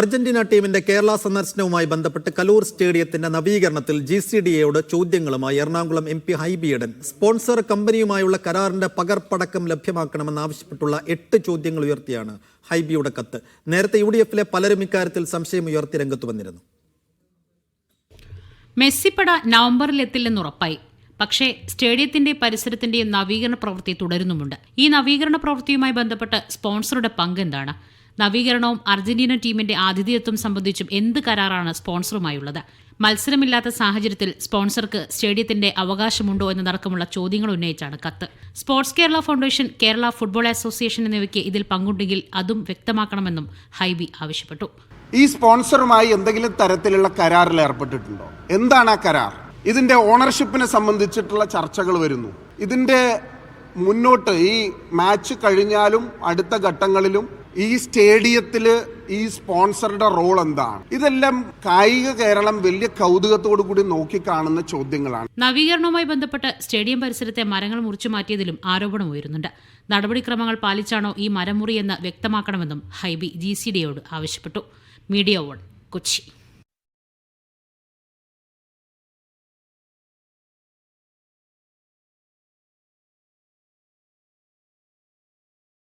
Argentina ടീമിന്റെ കേരള സന്ദർശനവുമായി ബന്ധപ്പെട്ട് Kaloor സ്റ്റേഡിയത്തിന്റെ നവീകരണത്തിൽ G C D എയുടെ ചോദ്യങ്ങളുമായി Ernakulam M P Hibi Eden sponsor കമ്പനിയുമായുള്ള കരാറിന്റെ പകർപ്പടക്കം ലഭ്യമാക്കണമെന്നാവശ്യപ്പെട്ടുള്ള എട്ട് ചോദ്യങ്ങൾ ഉയർത്തിയാണ് ഹൈബിയുടെ കത്ത്. നേരത്തെ യു ഡി എഫിലെ പലരും ഇക്കാര്യത്തിൽ സംശയം ഉയർത്തി രംഗത്ത് വന്നിരുന്നു. മെസ്സിപ്പട നവംബറിൽ ഉറപ്പായി. പക്ഷേ സ്റ്റേഡിയത്തിന്റെ പരിസരത്തിന്റെയും നവീകരണ പ്രവൃത്തി തുടരുന്നുമുണ്ട്. ഈ നവീകരണ പ്രവൃത്തിയുമായി ബന്ധപ്പെട്ട് സ്പോൺസറുടെ പങ്ക് എന്താണ് നവീകരണവും അർജന്റീന ടീമിന്റെ ആതിഥേയത്വം സംബന്ധിച്ചും എന്ത് കരാറാണ് സ്പോൺസറുമായുള്ളത്? മത്സരമില്ലാത്ത സാഹചര്യത്തിൽ സ്പോൺസർക്ക് സ്റ്റേഡിയത്തിന്റെ അവകാശമുണ്ടോ എന്നതടക്കമുള്ള ചോദ്യങ്ങൾ ഉന്നയിച്ചാണ് കത്ത്. Sports Kerala foundation Kerala football association എന്നിവയ്ക്ക് ഇതിൽ പങ്കുണ്ടെങ്കിൽ അതും വ്യക്തമാക്കണമെന്നും ഹൈബി ആവശ്യപ്പെട്ടു. ഈ സ്പോൺസറുമായി എന്തെങ്കിലും തരത്തിലുള്ള കരാറിൽ ഏർപ്പെട്ടിട്ടുണ്ടോ? എന്താണ് ആ കരാർ? ഇതിന്റെ ഓണർഷിപ്പിനെ സംബന്ധിച്ചിട്ടുള്ള ചർച്ചകൾ വരുന്നു. ഇതിന്റെ മുന്നോട്ട് ഈ മാച്ച് കഴിഞ്ഞാലും അടുത്ത ഘട്ടങ്ങളിലും ഈ സ്റ്റേഡിയത്തിൽ ഈ സ്പോൺസറുടെ റോൾ എന്താണ്? ഇതെല്ലാം കായിക കേരളം വലിയ കൗതുകത്തോടു കൂടി നോക്കി കാണുന്ന ചോദ്യങ്ങളാണ്. നവീകരണവുമായി ബന്ധപ്പെട്ട് സ്റ്റേഡിയം പരിസരത്തെ മരങ്ങൾ മുറിച്ചു മാറ്റിയതിലും ആരോപണം ഉയരുന്നുണ്ട്. നടപടിക്രമങ്ങൾ പാലിച്ചാണോ ഈ മരം മുറിയെന്ന് വ്യക്തമാക്കണമെന്നും ഹൈബി ജി സി ഡിയോട് ആവശ്യപ്പെട്ടു. Media one Kochi.